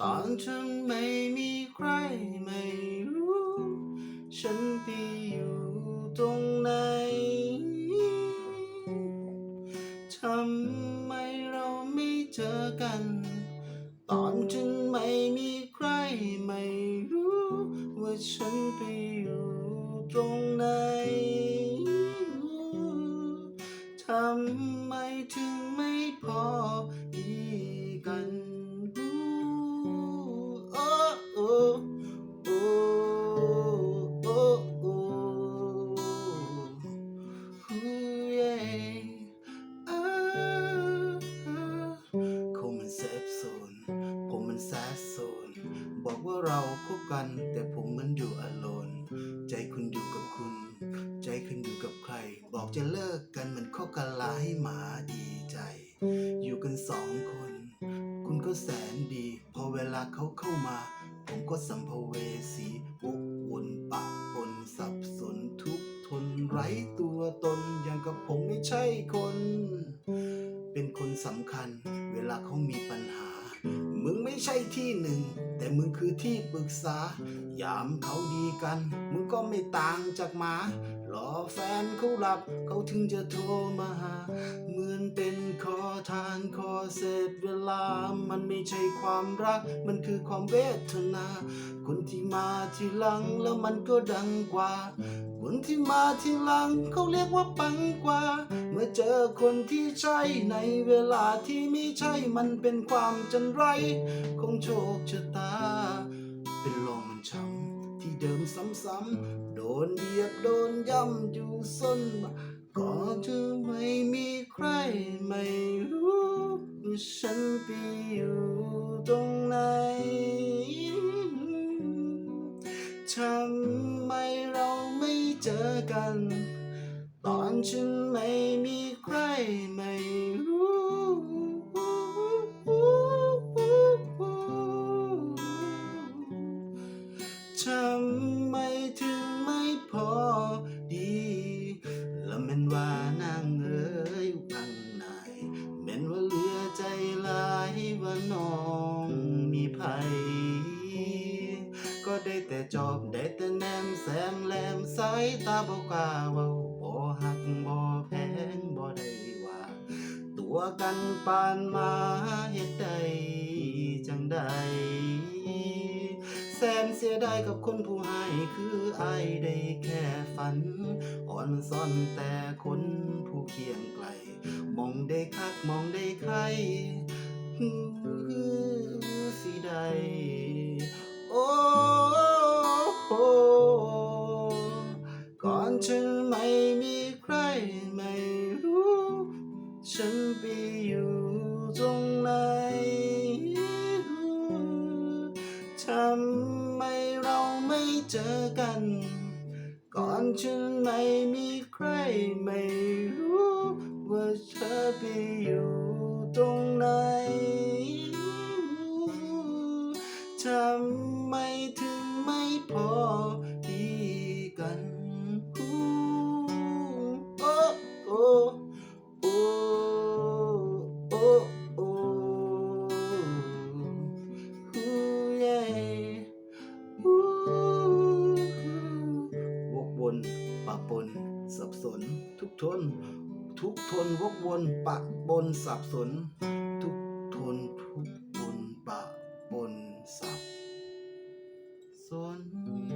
ตอนฉันไม่มีใครไม่รู้ ฉันไปอยู่ตรงไหนทำไมเราไม่เจอกันำไมถึงไม่พอดีกันโอ้โอ้โอ้โอ้โอ้ฮู้เย่อ่าเขามันเซฟโซนผมมันแซดโซนบอกว่าเราคบกัน แต่ผมมันอยู่อโลนใจคุณอยู่กับคุณ ใจคุณอยู่กับใคร บอกจะเลิกกัน เข้อกันลาให้หมาดีใจ อยู่กันสองคน คุณก็แสนดี พอเวลาเขาเข้ามา ผมก็สัมภเวสีวกวนปะปนสับสนทุกทนไร้ตัวตนอย่างกับผมไม่ใช่คน เป็นคนสำคัญ เวลาเขามีปัญหา มึงไม่ใช่ที่หนึ่ง แต่มึงคือที่ปรึกษายามเขาดีกัน มึงก็ไม่ต่างจากหมา รอแฟนเขาหลับเขาถึงจะโทรมาหา เหมือนเป็นขอทานขอเศษเวลา มันไม่ใช่ความรัก มันคือความเวทนา คนที่มาทีหลังแล้วมันก็ดังกว่า คนที่มาทีหลังเขาเรียกว่าปังกว่า เมื่อเจอคนที่ใช่ในเวลาที่ไม่ใช่มันเป็นความจันไรของโชคชะตา เป็นลมช้ำ เดิมซ้ำๆโดนเหยียบโดนย่ำอยู่ส้นมาก็จะไม่มีใครไม่รู้ว่าฉันไปอยู่ตรงไหนทำไมเราไม่เจอกัน ตอนฉันไม่มีใครไม่รู้ ได้แต่จอบได้แต่แนมแสงแหลมสายตาบอกล้าเว้าบ่หักบ่แพงบ่ได้ว่า ตัวกันปานมาเฮ็ดได้จังใดแสนเสียดายกับคนผู้ให้คืออายได้แค่ฝัน อ่อนซ่อนแต่คนผู้เคียงไกล มองได้คักมองได้ใครฮือสิใดโก่อนฉันไม่มีใครไม่รู้ ฉันไปอยู่ตรงไหนทำไมเราไม่เจอกัน ก่อนฉันไม่มีใครไม่รู้ ว่าเธอไปอยู่ตรงไหนทำไมถึงไม่พอ ทน ทุกทนวกวนปะบนสับสน ทุกทนทุกบนปะบนสับสน